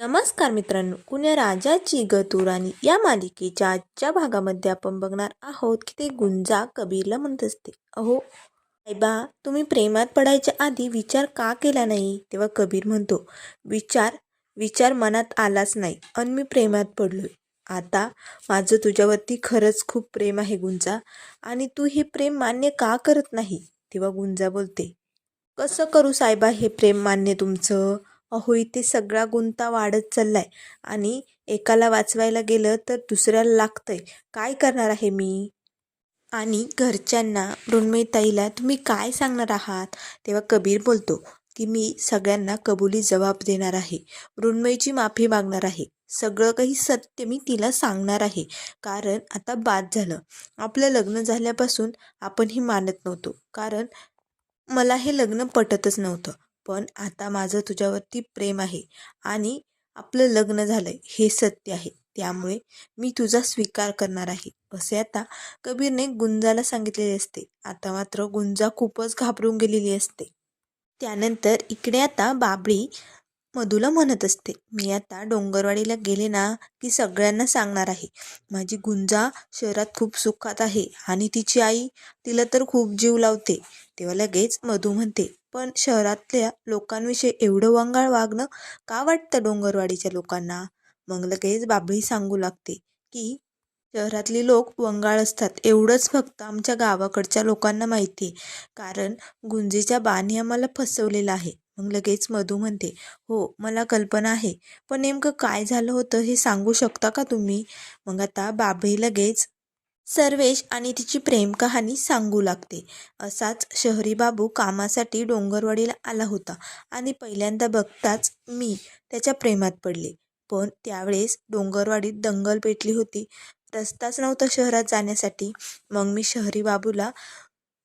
नमस्कार मित्रांनो कुण्या राजाची गतुराणी या मालिकेच्या आजच्या भागामध्ये आपण बघणार आहोत की ते गुंजा कबीरला म्हणत असते. अहो साहेबा तुम्ही प्रेमात पडायच्या आधी विचार का केला नाही? तेव्हा कबीर म्हणतो विचार विचार मनात आलाच नाही अन मी प्रेमात पडलोय. आता माझं तुझ्यावरती खरंच खूप प्रेम आहे गुंजा आणि तू हे प्रेम मान्य का करत नाही? तेव्हा गुंजा बोलते कसं करू साहेबा हे प्रेम मान्य तुमचं? अहो इथे सगळा गुंता वाढत चाललाय. आणि एकाला वाचवायला गेलं तर दुसऱ्याला लागतंय. काय करणार आहे मी? आणि घरच्यांना मृण्मयताईला तुम्ही काय सांगणार आहात? तेव्हा कबीर बोलतो की मी सगळ्यांना कबुली जबाब देणार आहे. मृण्मयीची माफी मागणार आहे. सगळं काही सत्य मी तिला सांगणार आहे. कारण आता बाद झालं. आपलं लग्न झाल्यापासून आपणही मानत नव्हतो. कारण मला हे लग्न पटतच नव्हतं. पण आता माझं तुझ्यावरती प्रेम आहे आणि आपलं लग्न झालंय हे सत्य आहे. त्यामुळे मी तुझा स्वीकार करणार आहे. असे आता कबीरने गुंजाला सांगितलेले असते. आता मात्र गुंजा खूपच घाबरून गेलेली असते. त्यानंतर इकडे आता बाबळी मधूला म्हणत असते मी आता डोंगरवाडीला गेले ना की सगळ्यांना सांगणार आहे. माझी गुंजा शहरात खूप सुखात आहे आणि तिची आई तिला तर खूप जीव लावते. तेव्हा लगेच मधू म्हणते पण शहरातल्या लोकांविषयी एवढं वंगाळ वागणं का वाटतं डोंगरवाडीच्या लोकांना? मग लगेच बाबळी सांगू लागते की शहरातली लोक वंगाळ असतात एवढंच फक्त आमच्या गावाकडच्या लोकांना माहिती आहे कारण गुंजीच्या बाने आम्हाला फसवलेलं आहे. मग लगेच मधू म्हणते हो मला कल्पना आहे. पण नेमकं काय झालं होतं हे सांगू शकता का तुम्ही? मग आता बाबळी लगेच सर्वेश आणि तिची प्रेम कहाणी सांगू लागते. असाच शहरी बाबू कामासाठी डोंगरवाडीला आला होता आणि पहिल्यांदा बघताच मी त्याच्या प्रेमात पडले. पण त्यावेळेस डोंगरवाडीत दंगल पेटली होती. रस्ताच नव्हता शहरात जाण्यासाठी. मग मी शहरी बाबूला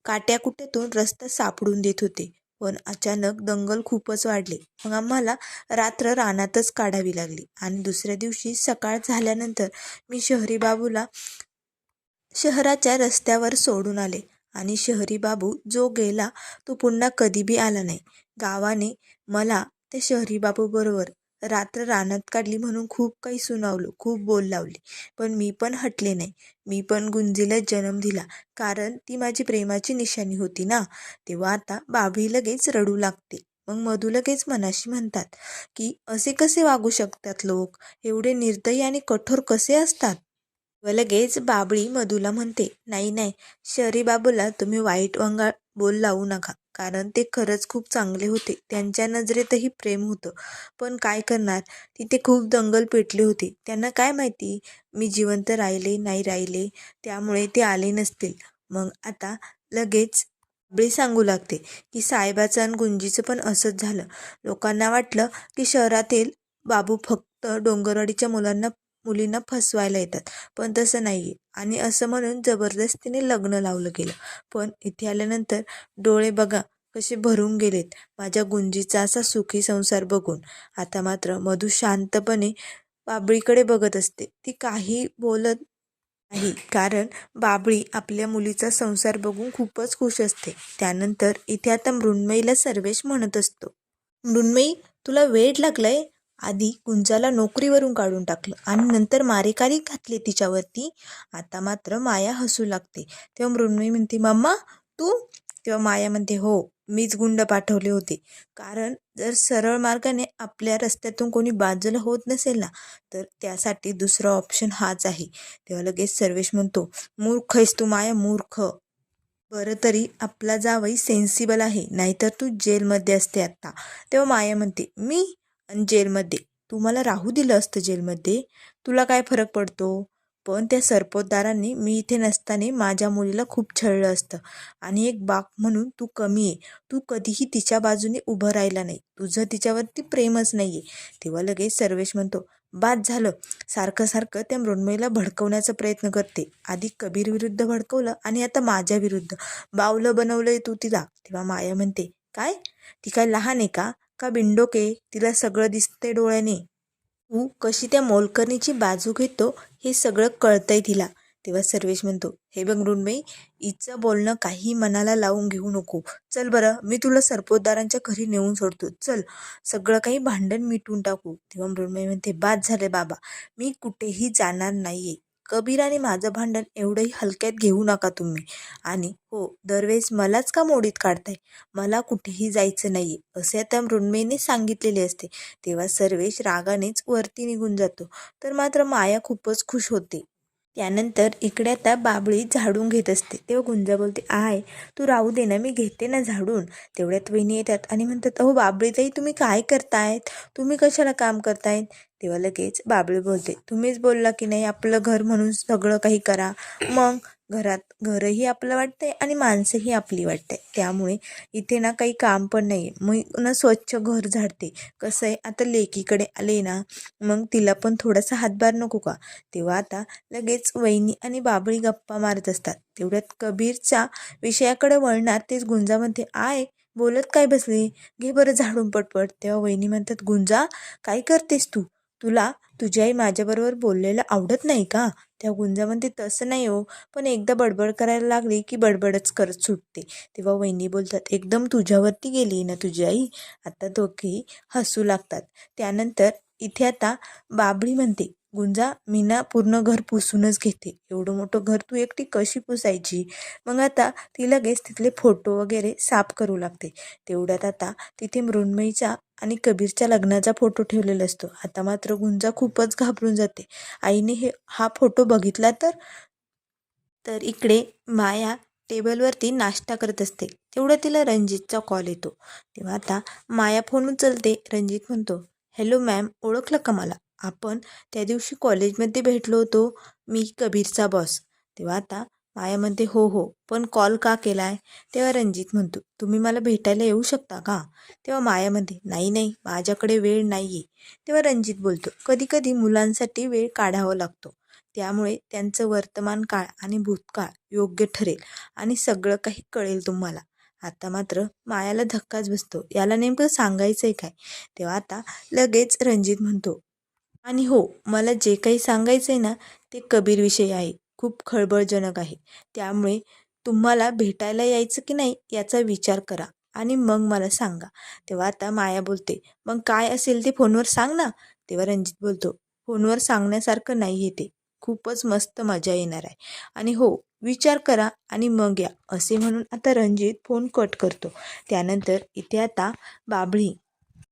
काट्याकुट्यातून रस्ता सापडून देत होते. पण अचानक दंगल खूपच वाढले. मग आम्हाला रात्र रानातच काढावी लागली. आणि दुसऱ्या दिवशी सकाळ झाल्यानंतर मी शहरी बाबूला शहराच्या रस्त्यावर सोडून आले आणि शहरी बाबू जो गेला तो पुन्हा कधीबी आला नाही. गावाने मला त्या शहरी बाबूबरोबर रात्र रानात काढली म्हणून खूप काही सुनावलं खूप बोल लावली. पण मी पण हटले नाही. मी पण गुंजीला जन्म दिला. कारण ती माझी प्रेमाची निशाणी होती ना. तेव्हा आता बाबी लगेच रडू लागते. मग मधू लगेच मनाशी म्हणतात की असे कसे वागू शकतात लोक? एवढे निर्दयी आणि कठोर कसे असतात? लगेच बाबळी मधूला म्हणते नाही नाही शहरी बाबूला तुम्ही वाईट वंगाळ बोल लावू नका कारण ते खरंच खूप चांगले होते. त्यांच्या नजरेतही प्रेम होतं. पण काय करणार? तिथे खूप दंगल पेटली होती. त्यांना काय माहिती? मी जिवंत राहिले नाही राहिले त्यामुळे ते आले नसतील. मग आता लगेच बाबळी सांगू लागते की साहेबाचं आणि गुंजीचं पण असंच झालं. लोकांना वाटलं की शहरातील बाबू फक्त डोंगरवाडीच्या मुलांना मुलींना फसवायला येतात. पण तसं नाही आहे आणि असं म्हणून जबरदस्तीने लग्न लावलं गेलं. पण इथे आल्यानंतर डोळे बघा कसे भरून गेलेत. माझ्या गुंजीचा असा सुखी संसार बघून. आता मात्र मधू शांतपणे बाबळीकडे बघत असते. ती काही बोलत नाही. कारण बाबळी आपल्या मुलीचा संसार बघून खूपच खुश असते. त्यानंतर इथे आता मृण्मयीला सर्वेश म्हणत असतो. मृण्मयी तुला वेळ लागलाय? आधी कुंजाला नोकरीवरून काढून टाकलं आणि नंतर मारेकारी घातली तिच्यावरती. आता मात्र माया हसू लागते. तेव्हा मृण्मयी म्हणते मम्मा तू? तेव्हा माया म्हणते हो मीच गुंड पाठवले होते. कारण जर सरळ मार्गाने आपल्या रस्त्यातून कोणी बाजूला होत नसेल ना तर त्यासाठी दुसरा ऑप्शन हाच आहे. तेव्हा लगेच सर्वेश म्हणतो मूर्ख आहेस तू माया मूर्ख. बरं तरी आपला जावई सेन्सिबल आहे नाहीतर तू जेलमध्ये असते आत्ता तेव्हा माया म्हणते मी आणि जेलमध्ये. तू मला राहू दिलं असतं जेलमध्ये. तुला काय फरक पडतो? पण त्या सरपोतदारांनी मी इथे नसताना माझ्या मुलीला खूप छळलं असतं. आणि एक बाप म्हणून तू कमी आहे. तू कधीही तिच्या बाजूने उभं राहिला नाही. तुझं तिच्यावरती प्रेमच नाही आहे तेव्हा लगेच सर्वेश म्हणतो बाद झालं. सारखं सारखं त्या मृण्मयीला भडकवण्याचा प्रयत्न करते. आधी कबीर विरुद्ध भडकवलं आणि आता माझ्या विरुद्ध. बावलं बनवलंय तू तिला. तेव्हा माया म्हणते काय? ती काय लहान आहे का? का बिंडोके तिला सगळं दिसतंय डोळ्याने. तू कशी त्या मोलकरणीची बाजू घेतो हे सगळं कळतंय तिला. तेव्हा सर्वेश म्हणतो हे बघ मृण्मयी हिचं बोलणं काही मनाला लावून घेऊ नको. चल बरं मी तुला सरपोतदारांच्या घरी नेऊन सोडतो. चल सगळं काही भांडण मिटून टाकू. तेव्हा मृण्मयी म्हणते बाद झाले बाबा मी कुठेही जाणार नाहीये. कबीर आणि माझं भांडण एवढंही हलक्यात घेऊ नका तुम्ही. आणि हो दरवेळेस मलाच का मोडीत काढताय? मला कुठेही जायचं नाहीये असे आता मृण्मयीने सांगितलेले असते. तेव्हा सर्वेश रागानेच वरती निघून जातो. तर मात्र माया खूपच खुश होते. त्यानंतर इकडे आता बाबळी झाडून घेत असते. तेव्हा गुंजा बोलते आय तू राहू दे ना मी घेते ना झाडून. तेवढ्यात वहिनी येतात आणि म्हणतात अहो बाबळीताई तुम्ही काय करतायत? तुम्ही कशाला काम करतायत? तेव्हा लगेच बाबळी बोलते तुम्हीच बोलला की नाही आपलं घर म्हणून सगळं काही करा. मग घरात घरही आपलं वाटतंय आणि माणसंही आपली वाटते त्यामुळे इथे ना काही काम पण नाही आहे मग ना स्वच्छ घर झाडते. कसं आहे आता लेकीकडे आले ना मग तिला पण थोडासा हातभार नको का? तेव्हा आता लगेच वहिनी आणि बाबळी गप्पा मारत असतात. तेवढ्यात कबीरच्या विषयाकडे वळणार तेच गुंजामध्ये आय बोलत काय बसले? घे बरं झाडून पटपट. तेव्हा वहिनी म्हणतात गुंजा काय करतेस तू? तुला तुझी आई माझ्याबरोबर बोललेलं आवडत नाही का? त्या गुंजा म्हणते तसं नाही हो. पण एकदा बडबड करायला लागली की बडबडच करत सुटते. तेव्हा वहिनी बोलतात एकदम तुझ्यावरती गेली ना तुझी आई? आता दोघेही हसू लागतात. त्यानंतर इथे आता बाबळी म्हणते गुंजा मी ना पूर्ण घर पुसूनच घेते. एवढं मोठं घर तू एकटी कशी पुसायची? मग आता ती लगेच तिथले फोटो वगैरे साफ करू लागते. तेवढ्यात आता तिथे मृण्मयीच्या आणि कबीरच्या लग्नाचा फोटो ठेवलेला असतो. आता मात्र गुंजा खूपच घाबरून जाते. आईने हे हा फोटो बघितला तर? तर इकडे माया टेबलवरती नाश्ता करत असते. तेवढं तिला रणजितचा कॉल येतो. तेव्हा आता माया फोन उचलते. रणजित म्हणतो हॅलो मॅम ओळखलं का मला? आपण त्या दिवशी कॉलेजमध्ये भेटलो होतो मी कबीरचा बॉस तेव्हा आता माया म्हणते हो हो पण कॉल का केला आहे तेव्हा रणजित म्हणतो तुम्ही मला भेटायला येऊ शकता का? तेव्हा माया म्हणते नाही नाही माझ्याकडे वेळ नाही आहे तेव्हा रणजित बोलतो कधी कधी मुलांसाठी वेळ काढावा लागतो. त्यामुळे त्यांचं वर्तमान काळ आणि भूतकाळ योग्य ठरेल आणि सगळं काही कळेल तुम्हाला. आता मात्र मायाला धक्काच बसतो. याला नेमकं सांगायचं आहे काय? तेव्हा आता लगेच रणजित म्हणतो आणि हो मला जे काही सांगायचं आहे ना ते कबीरविषयी आहे. खूप खळबळजनक आहे. त्यामुळे तुम्हाला भेटायला यायचं की नाही याचा विचार करा आणि मग मला सांगा. तेव्हा आता माया बोलते मग काय असेल ते फोनवर सांग ना. तेव्हा रणजित बोलतो फोनवर सांगण्यासारखं नाही येते खूपच मस्त मजा येणार आहे. आणि हो विचार करा आणि मग या असे म्हणून आता रणजित फोन कट करतो. त्यानंतर इथे आता बाबळी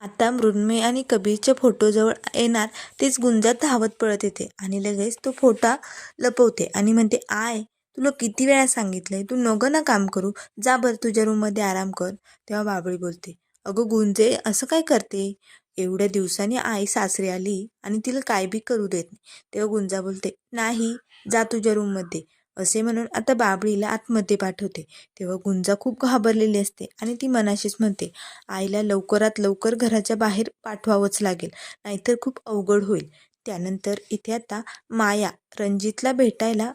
आता मृण्मय आणि कबीरच्या फोटोजवळ येणार तेच गुंजात धावत पळत येते आणि लगेच तो फोटा लपवते आणि म्हणते आय तुला किती वेळा सांगितलंय? तू नगं ना काम करू. जा बरं तुझ्या रूममध्ये आराम कर. तेव्हा बाबळी बोलते अगं गुंजे असं काय करते? एवढ्या दिवसांनी आई सासरी आली आणि तिला काय बी करू देत नाही. तेव्हा गुंजा बोलते नाही जा तुझ्या रूममध्ये. असे म्हणून आता बाबळीला आतमध्ये पाठवते. तेव्हा गुंजा खूप घाबरलेली असते आणि ती मनाशीच म्हणते आईला लवकरात लवकर घराच्या बाहेर पाठवावंच लागेल नाहीतर खूप अवघड होईल त्यानंतर इथे आता माया रणजितला भेटायला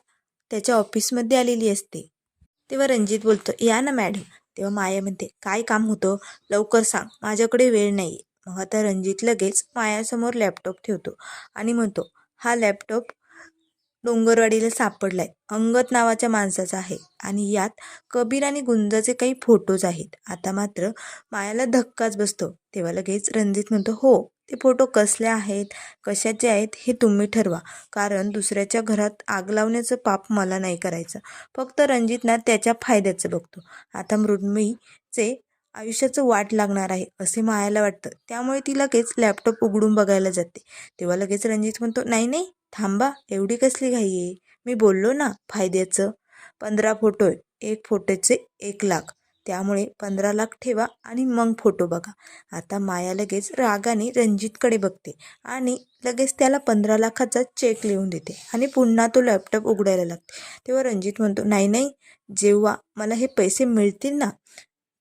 त्याच्या ऑफिसमध्ये आलेली असते. तेव्हा रणजित बोलतो या ना मॅडम तेव्हा माया म्हणते काय काम होतं? लवकर सांग. माझ्याकडे वेळ नाही मग आता रणजित लगेच मायासमोर लॅपटॉप ठेवतो आणि म्हणतो हा लॅपटॉप डोंगरवाडीला सापडलाय. अंगत नावाच्या माणसाचा आहे आणि यात कबीर आणि गुंजाचे काही फोटोज आहेत. आता मात्र मायाला धक्काच बसतो. तेव्हा लगेच रणजित म्हणतो हो ते फोटो कसले आहेत? कशाचे आहेत? हे तुम्ही ठरवा. कारण दुसऱ्याच्या घरात आग लावण्याचं पाप मला नाही करायचं. फक्त रणजितना त्याच्या फायद्याचं बघतो. आता मृण्मयीचे आयुष्याचं वाट लागणार आहे असे मायाला वाटतं. त्यामुळे ती लगेच लॅपटॉप उघडून बघायला जाते. तेव्हा लगेच रणजित म्हणतो नाही नाही थांबा एवढी कसली घाई आहे? मी बोललो ना फायद्याचं. पंधरा फोटो आहे. एक फोटोचे एक लाख. त्यामुळे पंधरा लाख ठेवा आणि मग फोटो बघा. आता माया लगेच रागाने रणजितकडे बघते आणि लगेच त्याला पंधरा लाखाचा चेक लिहून देते आणि पुन्हा तो लॅपटॉप उघडायला लागते. तेव्हा रणजित म्हणतो नाही नाही जेव्हा मला हे पैसे मिळतील ना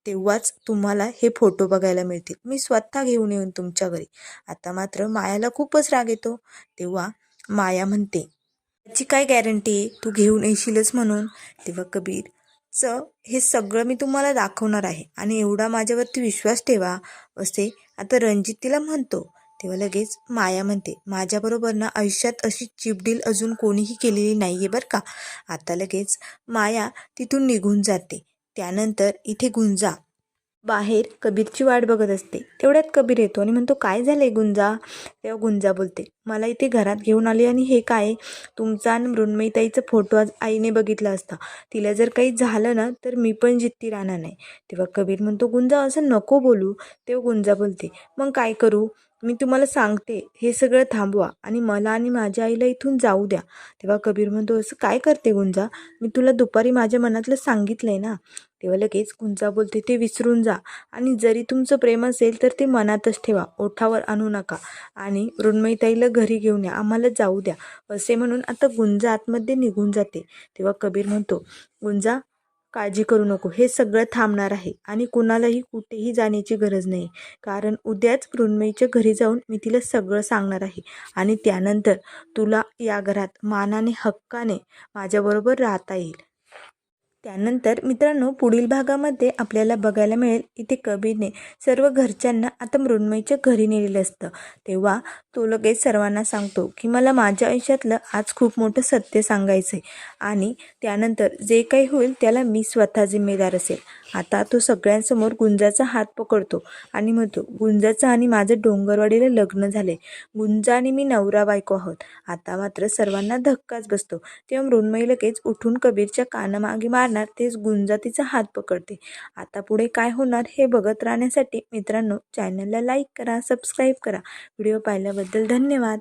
तेव्हाच तुम्हाला हे फोटो बघायला मिळतील. मी स्वतः घेऊन येऊन तुमच्या घरी. आता मात्र मायाला खूपच राग येतो. तेव्हा माया म्हणते त्याची काय गॅरंटी? आहे तू घेऊन येशीलच म्हणून. तेव्हा कबीरचं हे सगळं मी तुम्हाला दाखवणार आहे आणि एवढा माझ्यावरती विश्वास ठेवा. असे आता रणजित तिला म्हणतो. तेव्हा लगेच माया म्हणते माझ्याबरोबर ना आयुष्यात अशी चिपडील अजून कोणीही केलेली नाही आहे बरं का. आता लगेच माया तिथून निघून जाते. त्यानंतर इथे गुंजा बाहेर कबीरची वाट बघत असते. तेवढ्यात कबीर येतो आणि म्हणतो काय झालंय गुंजा? तेव्हा गुंजा बोलते मला इथे घरात घेऊन आले आणि हे काय? तुमचा आणि मृण्मयीताईचा फोटो आज आईने बघितला असता. तिला जर काही झालं ना तर मी पण जित्ती राहणार नाही. तेव्हा कबीर म्हणतो गुंजा असं नको बोलू. तेव्हा गुंजा बोलते मग काय करू? मी तुम्हाला सांगते हे सगळं थांबवा आणि मला आणि माझ्या आईला इथून जाऊ द्या. तेव्हा कबीर म्हणतो असं काय करते गुंजा? मी तुला दुपारी माझ्या मनातलं सांगितलं आहे ना? तेव्हा लगेच गुंजा बोलते ते विसरून जा आणि जरी तुमचं प्रेम असेल तर ते मनातच ठेवा. ओठावर आणू नका आणि मृण्मयीताईला घरी घेऊन या. आम्हाला जाऊ द्या. असे म्हणून आता गुंजा आतमध्ये निघून जाते. तेव्हा कबीर म्हणतो गुंजा काळजी करू नको. हे सगळं थांबणार आहे आणि कुणालाही कुठेही जाण्याची गरज नाही. कारण उद्याच मृण्मयीच्या घरी जाऊन मी तिला सगळं सांगणार आहे. आणि त्यानंतर तुला या घरात मानाने हक्काने माझ्याबरोबर राहता येईल. त्यानंतर मित्रांनो पुढील भागामध्ये आपल्याला बघायला मिळेल इथे कबीरने सर्व घरच्यांना आता मृण्मयीच्या घरी नेलेलं असतं. तेव्हा तो लगेच सर्वांना सांगतो की मला माझ्या आयुष्यातलं आज खूप मोठं सत्य सांगायचं आहे आणि त्यानंतर जे काही होईल त्याला मी स्वतः जिम्मेदार असेल. आता तो सगळ्यांसमोर गुंजाचा हात पकडतो आणि म्हणतो गुंजाचं आणि माझं डोंगरवाडीला लग्न झाले गुंजा आणि मी नवरा बायको आहोत. आता मात्र सर्वांना धक्काच बसतो. तेव्हा मृण्मयी लगेच उठून कबीरच्या कानामागे मार मारणार तेच गुंजा तिचा हात पकडते. आता पुढे काय होणार हे बघत राहण्यासाठी मित्रांनो चॅनलला लाईक करा सबस्क्राईब करा. व्हिडिओ पाहिल्याबद्दल धन्यवाद.